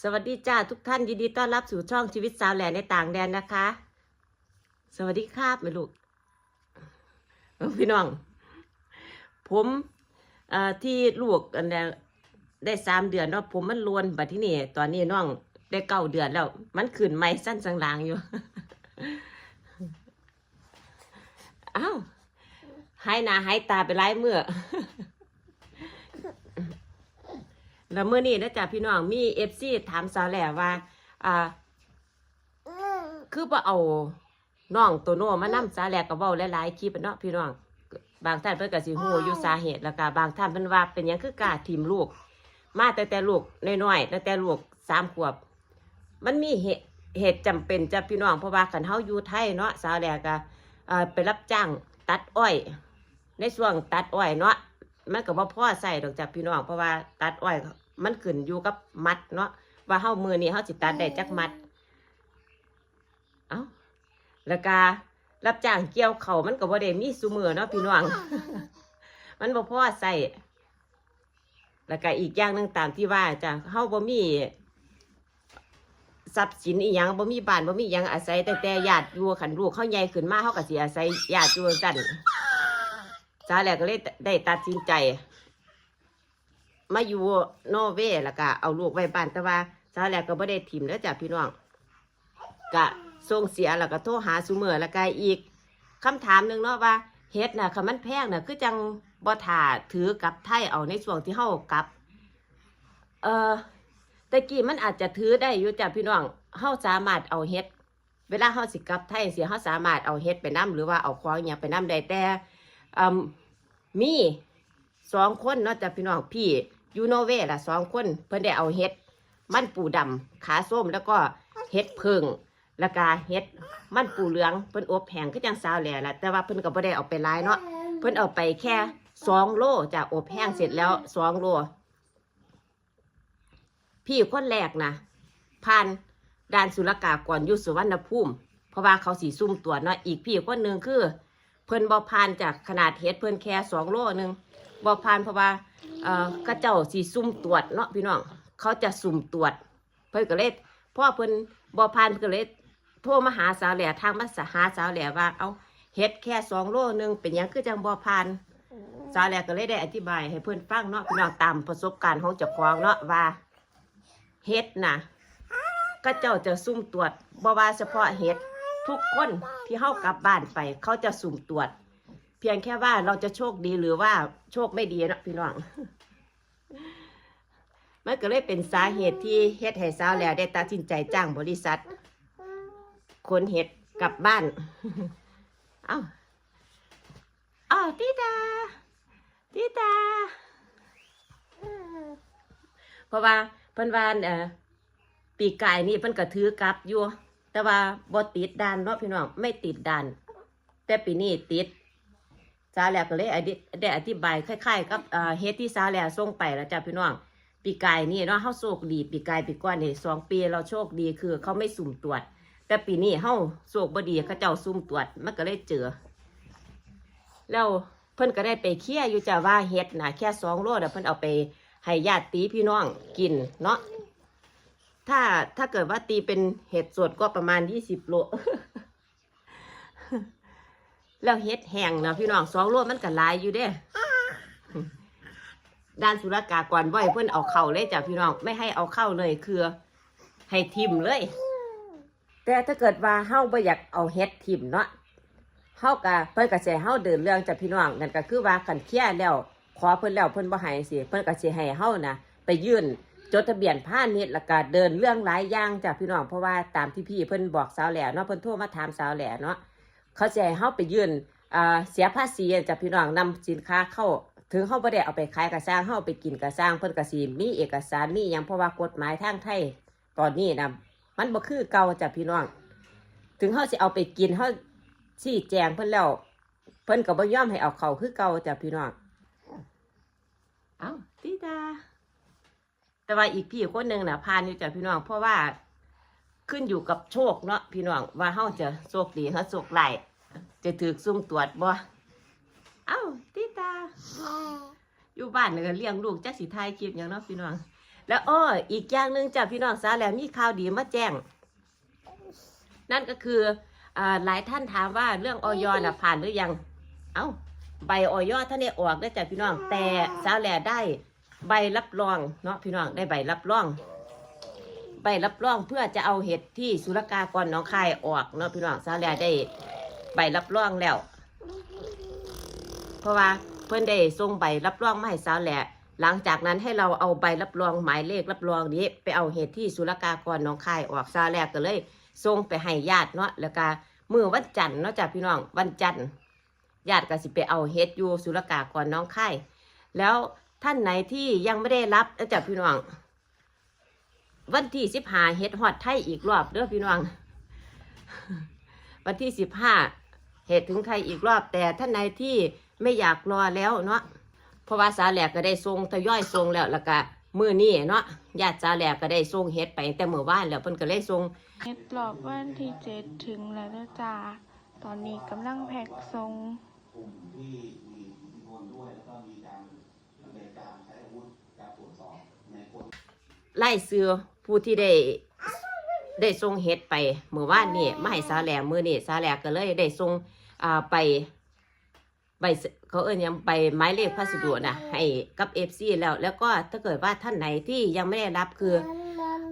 สวัสดีจ้าทุกท่านยินดีต้อนรับสู่ช่องชีวิตสาวแหล่ในต่างแดนนะคะ สวัสดีครับแม่ลูกพี่น้อง ผมที่ลูกอันนี้ได้สามเดือนเนาะผมมันลวนบัดที่นี่ตอนนี้น้องได้เก้าเดือนแล้ว มันขึ้นไม่สั้นสังลางอยู่อ้าวหายหนาหายตาไปหลายเมื่อ แล้วเมื่อนี้นะจ๊ะพี่น้องมีเอฟซีถามสาวแหล่ว่า อ่า คือว่เอาน้องตัวโน้มานำสาวแหล่ก็เว้าหลายๆคลิปเนาะพี่น้อง บางท่านเพิ่นก็สิฮู้อยู่สาเหตุแล้วก็บางท่านเพิ่นว่าเป็นหยังคือกล้าทิมลูก มาแต่แต่ลูกน้อยๆตั้งแต่ลูกสามขวบ มันมีเหตุเหตุจำเป็นจ้ะพี่น้องเพราะว่าคันเฮาอยู่ไทยเนาะสาวแหล่ก็เอ่อไปรับจ้างตัดอ้อย ในช่วงตัดอ้อยเนาะมันก็บ่พ่อใส่ดอกจ้ะพี่น้องเพราะว่าตัดอ้อย มันขึ้นอยู่กับมัดเนาะว่าเฮามือนี้เฮาสิตัดได้จักมัด เอ้าแล้วก็รับจ้างเกี่ยวเขามันก็บ่ได้มีซุมือเนาะพี่น้อง มันบ่พอใส่แล้วก็อีกอย่างหนึ่งตามที่ว่าจ้ะเฮาบ่มีทรัพย์สินอีหยังบ่มีบ้านบ่มีหยังอาศัยแต่แต่ญาติอยู่คันลูกเฮาใหญ่ขึ้นมาเฮาก็สิอาศัยญาติอยู่กันซาแล้วก็เลยได้ตัดสินใจ มาอยู่นอร์เวย์แล้วก็เอาลูกไว้บ้านแต่ว่าซาแล้วก็บ่ได้ถิ่มแล้วจ้ะพี่น้องก็ส่งเสียแล้วก็โทรหาซุมือแล้วก็อีกคำถามหนึ่งเนาะว่าเฮ็ดน่ะคันมันแพงน่ะคือจังบ่ถ่าถือกับไทยเอาในช่วงที่เฮากับเอ่อต่กี้มันอาจจะถือได้อยู่จ้ะพี่น้องเฮาสามารถเอาเฮ็ด เวลาเฮาสิกลับไทยเสียเฮาสามารถเอาเฮ็ดไปนํหรือว่าเอาของอย่างไปนํได้แต่อืมมีสองคนเนาะจ้ะพี่น้องพี่ ยูโนเวล่ะสองคนเพิ่นได้เอาเฮ็ด มันปูดำขาส้มแล้วก็เฮ็ดเพิงแล้วก็เฮ็ดมันปูเหลืองเพิ่นอบแห้งคือจังสาวแหล่ละแต่ว่าเพิ่นก็บ่ได้เอาไปหลายเนาะเพิ่นเอาไปแค่สองโลจ้ะอบแห้งเสร็จแล้วสองโล พี่คนแรกนะผ่านด่านศุลกากรอยู่สุวรรณภูมิ เพราะว่าเขาสีซุ่มตรวจเนาะอีกพี่คนหนึ่งคือ เพิ่นบอผ่านจากขนาดเฮ็ดเพิ่นแค่สองโลหนึ่ง บอผ่านเพราะว่าเอ่อกระเจ้าสีซุ่มตรวจเนาะพี่น้องเขาจะสุ่มตรวจ เพิ่นก็เลยพ่อเพิ่นบอผ่านเพิ่นก็เลยโทรมาหาสาวแหล่ทางมาหาสาวแหล่ว่าเอาเฮ็ดแค่สองโลหนึ่งเป็นหยังคือจังบอผ่านสาวแหล่ก็เลยได้อธิบายให้เพื่อนฟังเนาะพี่น้องตามประสบการณ์ของเจ้าของเนาะว่าเฮ็ดนะก็เจ้าจะซุ่มตรวจบ่ว่าเฉพาะเฮ็ดทุกคนที่เข้ากลับบ้านไป เขาจะสุ่มตรวจ เพียงแค่ว่าเราจะโชคดีหรือว่าโชคไม่ดีนะพี่น้องมันก็เลยเป็นสาเหตุที่เฮ็ดให้สาวแหล่ได้ตัดสินใจจ้างบริษัทคนเฮ็ดกลับบ้าน เอ้าอ๋อติตาติตาเพราะว่าเพิ่นว่าเอ่อปีกายนี่เพิ่นก็ถือกลับอยู่ แต่ว่าบ่ติดด่านเนาะพี่น้องไม่ติดด่าน แต่ปีนี้ติด ซาแหลกก็เลยอธิได้อธิบายคล้ายๆกับเฮ็ดที่ซาแหลกส่งไปแล้วจ้ะพี่น้องปีกายนี่เนาะเฮาโชคดีปีกายปีก่อนนี่สองปีเราโชคดีคือเขาไม่สุ่มตรวจ แต่ปีนี้เฮาโชคบ่ดีเขาเจ้าสุ่มตรวจมันก็เลยเจอ แล้วเพิ่นก็ได้ไปเคลียอยู่จ้ะว่าเฮ็ดนะแค่สองโลเดี๋ยวเพิ่นเอาไปให้ญาติตีพี่น้องกินเนาะถ้าถ้าเกิดว่าตีเป็นเห็ดสดก็ประมาณยี่สิบโล แล้วเฮ็ดแห้งนะพี่น้องสองโลมันก็หลายอยู่เด้ด้านสุรกากรบ่อยเพิ่อนเอาเข้าเลยจ้ะพี่น้องไม่ให้เอาเข้าเลยคือ ให้ทิมเลย แต่ถ้าเกิดว่าเฮาบ่อยากเอาเฮ็ดทิมเนาะเฮากะเพิ่นก็สิให้เฮาเดินเรื่องจากพี่น้องนั่นก็คือว่าคันเคลียร์แล้วขอเพิ่นแล้วเพิ่นบ่ให้สิเพิ่นก็สิให้เฮานะไปยื่นจดทะเบียนพาณิชย์แล้วก็เดินเรื่องหลายอย่างจากพี่น้องเพราะว่าตามที่พี่เพิ่นบอกสาวแหล่เนาะเพิ่นโทรมาถามสาวแหล่เนาะ เขาสิให้เฮาไปยื่นอ่าเสียภาษีจากพี่น้องนำสินค้าเข้า ถึงเฮาบ่ได้เอาไปขายก็สร้างเฮาเอาไปกินก็สร้างเพิ่นก็สิมีเอกสารมีหยังเพราะว่ากฎหมายทางไทยตอนนี้นะมันบ่คือเก่าจากพี่น้อง ถึงเฮาสิเอาไปกินเฮาชี้แจงเพิ่นแล้วเพิ่นก็บ่ยอมให้เอาเขาคือเก่าจ้ะพี่น้องเอ้าติดาแต่ว่าอีกพี่คนหนึ่งนะพานอยู่จ้ะพี่น้องเพราะว่า ขึ้นอยู่กับโชคเนาะพี่น้องว่าเฮาจะโชคดีเฮาโชคร้ายจะถูกซุ่มตรวจบ่เอ้าติดาอยู่บ้านเนี่ยเลี้ยงลูกจักสิทายคลิปหยังเนาะพี่น้อง แล้วอ้ออีกอย่างหนึ่งจ้ะพี่น้องสาแหลมมีข่าวดีมาแจ้ง นั่นก็คืออ่าหลายท่านถามว่าเรื่องออยน่ะผ่านหรือยัง เอ้าใบออยท่านได้ออกได้จ้ะพี่น้อง แต่สาวแหลได้ใบรับรองเนาะพี่น้องได้ใบรับรอง ใบรับรองเพื่อจะเอาเห็ดที่สุรกากรน้องคายออกเนาะพี่น้องสาวแหลได้ใบรับรองแล้ว เพราะว่าเพื่อนได้ส่งใบรับรองมาให้สาวแหลหลังจากนั้นให้เราเอาใบรับรองหมายเลขรับรองนี้ ไปเอาเห็ดที่สุรกากรน้องคายออกสาวแหลก็เลยส่งไปให้ญาติเนาะแล้วก็มือวันจันทร์เนาะจ้ะพี่น้องวันจันทร์ญาติก็สิไปเอาเฮ็ดอยู่สุรกากรน้องค่ายแล้วท่านไหนที่ยังไม่ได้รับแล้วจ้ะพี่น้อง วันที่สิบห้าเฮ็ดฮอดไทยอีกรอบเด้อพี่น้อง วันที่สิบห้าเฮ็ดถึงไทยอีกรอบ แต่ท่านไหนที่ไม่อยากรอแล้วเนาะเพราะว่าสาแหลกก็ได้ทรงทยอยทรงแล้วแล้วก็มือนี่เนาะญาติสาแหลกก็ได้ทรงเฮ็ดไปตั้งแต่เมื่อวานแล้วเพิ่นก็เลยทรงเฮ็ดรอบวันที่เจ็ดถึงแล้วนะจ้าตอนนี้กำลังแพ็กทรงไล่ซื้อ ผู้ที่ได้ได้ส่งเฮ็ดไปเมื่อวานนี่มาให้สาแหลมือนี่สาแหลก็เลยได้ส่งอ่าไปใบเขาเอิ้นหยังใบไม้เลขพัสดุนะให้กับเอฟซีแล้ว แล้วก็ถ้าเกิดว่าท่านไหนที่ยังไม่ได้รับคือ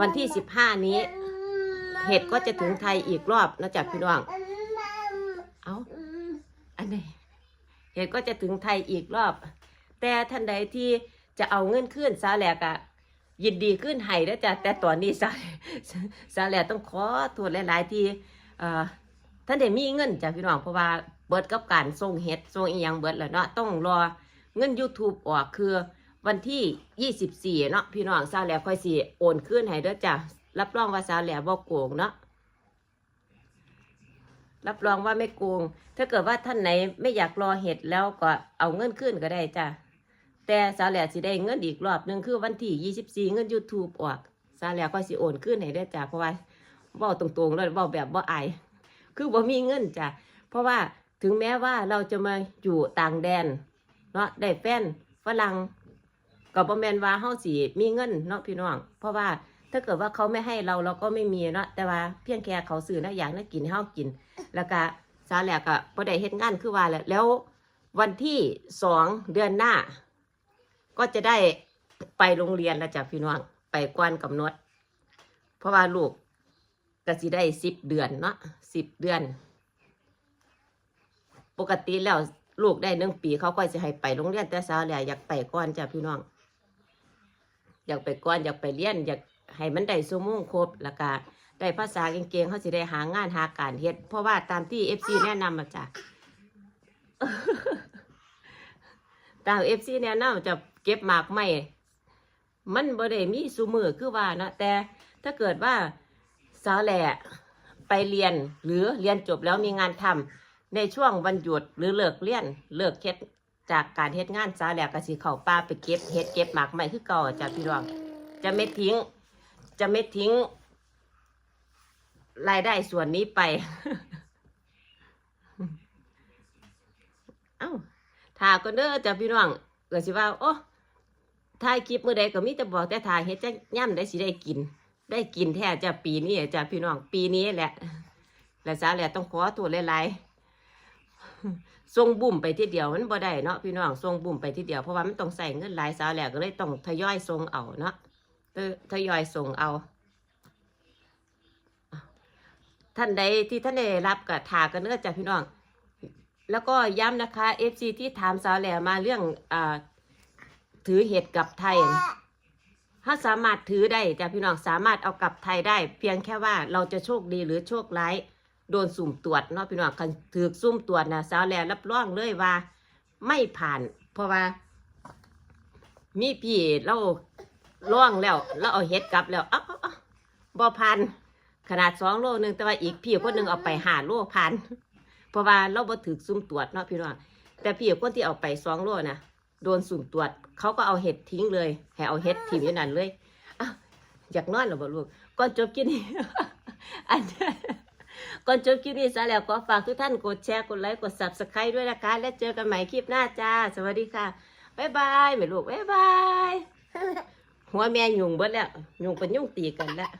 วันที่สิบห้านี้เห็ดก็จะถึงไทยอีกรอบนะจ๊ะพี่น้องเอาอันไหนเห็ดก็จะถึงไทยอีกรอบ แต่ท่านใดที่จะเอาเงินขึ้นซาแหลกอะ ยินดีขึ้นให้แล้วจ้ะแต่ตอนนี้ซาซาแลต้องขอโทษหลาย ๆ ที่ท่านได้มีเงินจ้ะพี่น้องเพราะว่าเบิดกับการส่งเห็ดส่งอีหยังเบิดแล้วเนาะต้องรอเงิน YouTube ออกคือวันที่ 24 เนาะพี่น้องซาแลค่อยสิโอนขึ้นให้เด้อจ้ะรับรองว่าซาแลบ่โกงเนาะรับรองว่าไม่โกง ถ้าเกิดว่าท่านไหนไม่อยากรอเห็ดแล้วก็เอาเงินขึ้นก็ได้จ้ะ แต่สาวแหล่สิได้เงินอีกรอบหนึ่งคือวันที่24เงิน YouTube ออกสาวแหล่ก็สิโอนขึ้นให้ได้จ้ะเพราะว่าเว้าตรงๆเลยเว้าแบบบ่อายคือบ่มีเงินจ้ะเพราะว่าถึงแม้ว่าเราจะมาอยู่ต่างแดนเนาะได้แฟนฝรั่งก็บ่แม่นว่าเฮาสิมีเงินเนาะพี่น้อง เพราะว่าถ้าเกิดว่าเขาไม่ให้เราเราก็ไม่มีเนาะแต่ว่าเพียงแค่เขาซื้อนะอย่างนั้นกินเฮากิน แล้วก็สาแหลกก็บ่ได้เฮ็ดงานคือว่าแหละแล้ววันที่สองเดือนหน้า ก็จะได้ไปโรงเรียนแล้วจ้ะพี่น้องไปกวนกำหนดเพราะว่าลูกก็สิได้สิบเดือนเนาะสิบเดือน ปกติแล้วลูกได้หนึ่งปีเขาก็จะให้ไปโรงเรียนแต่สาวแหลกอยากไปก่อนจ้ะพี่น้อง อยากไปก่อนอยากไปเรียนอยากให้มันได้ชั่วโมงครบแล้วก็ได้ภาษาเก่งๆเขาสิได้หางานหาการเฮ็ดเพราะว่าตามที่เอฟซีแนะนำมาจ้ะตามเอฟซีแนะนำจะ เก็บหมากไม่ มันบ่ได้มีสูมือคือว่านะแต่ถ้าเกิดว่าสาวแหล่ไปเรียนหรือเรียนจบแล้วมีงานทำในช่วงวันหยุดหรือเลิกเรียนเลิกเฮ็ดจากการเฮ็ดงานสาวแหล่ก็สิเข้าป่าไปเก็บเฮ็ดเก็บหมากไม้คือเก่าจ้ะพี่น้องจะไม่ทิ้ง จะไม่ทิ้ง รายได้ส่วนนี้ไป เอ้าถ่าก็เด้อจ้ะพี่น้องเกิดสิว่าโอ้ ถ่ายคลิปมือใดก็มีแต่บอกแต่ถ่ายเฮ็ดจะย่ำได้สิได้กิน ได้กินแท้จะปีนี้จ้ะพี่น้องปีนี้แหละและสาแหละต้องขอตัวหลายๆส่งบุ่มไปทีเดียวมันบ่ได้เนาะพี่น้องส่งบุ่มไปทีเดียวเพราะว่ามันต้องใส่เงินหลายสาวแหละก็เลยต้องทยอยส่งเอาเนาะทยอยส่งเอา ท่านใดที่ท่านได้รับกับถากันเนื้อจากพี่น้อง แล้วก็ย้ำนะคะ FC ที่ถามสาวแหล่มาเรื่องอา ถือเห็ดกลับไทยถ้าสามารถถือได้จ้ะพี่น้องสามารถเอากลับไทยได้ เพียงแค่ว่าเราจะโชคดีหรือโชคร้ายโดนสุ่มตรวจเนาะพี่น้องคันถือซุ่มตรวจนะสาวแลรับรองเลยว่า ไม่ผ่าน เพราะว่า มีพี่เราล่องแล้วแล้วเอาเห็ดกลับแล้วอ้าเอ้าเอ้าบ่ผ่านขนาดสองโลหนึงแต่ว่าอีกพี่คนหนึ่งเอาไปหาโลพันเพราะว่าเราบ่ถึกซุ่มตรวจเนาะพี่น้องแต่พี่คนที่เอาไปสองโลนะ โดนสุ่มตรวจ เขาก็เอาเห็ดทิ้งเลยให้เอาเห็ดทิ้งอยู่นั่นเลยอยากนอนหรอบ่ลูกก่อนจบกินนี่อันก่อนจบคลิปนี้ซะแล้วก็ฝากทุกท่านกดแชร์ กดไลค์ กด subscribe ด้วยนะคะ และเจอกันใหม่คลิปหน้าจ้า สวัสดีค่ะ บ๊ายบายแม่ลูก บ๊ายบายหหัวแม่ยุงเบิดแล้ว ยุงเป็นยุงตีกันแล้ว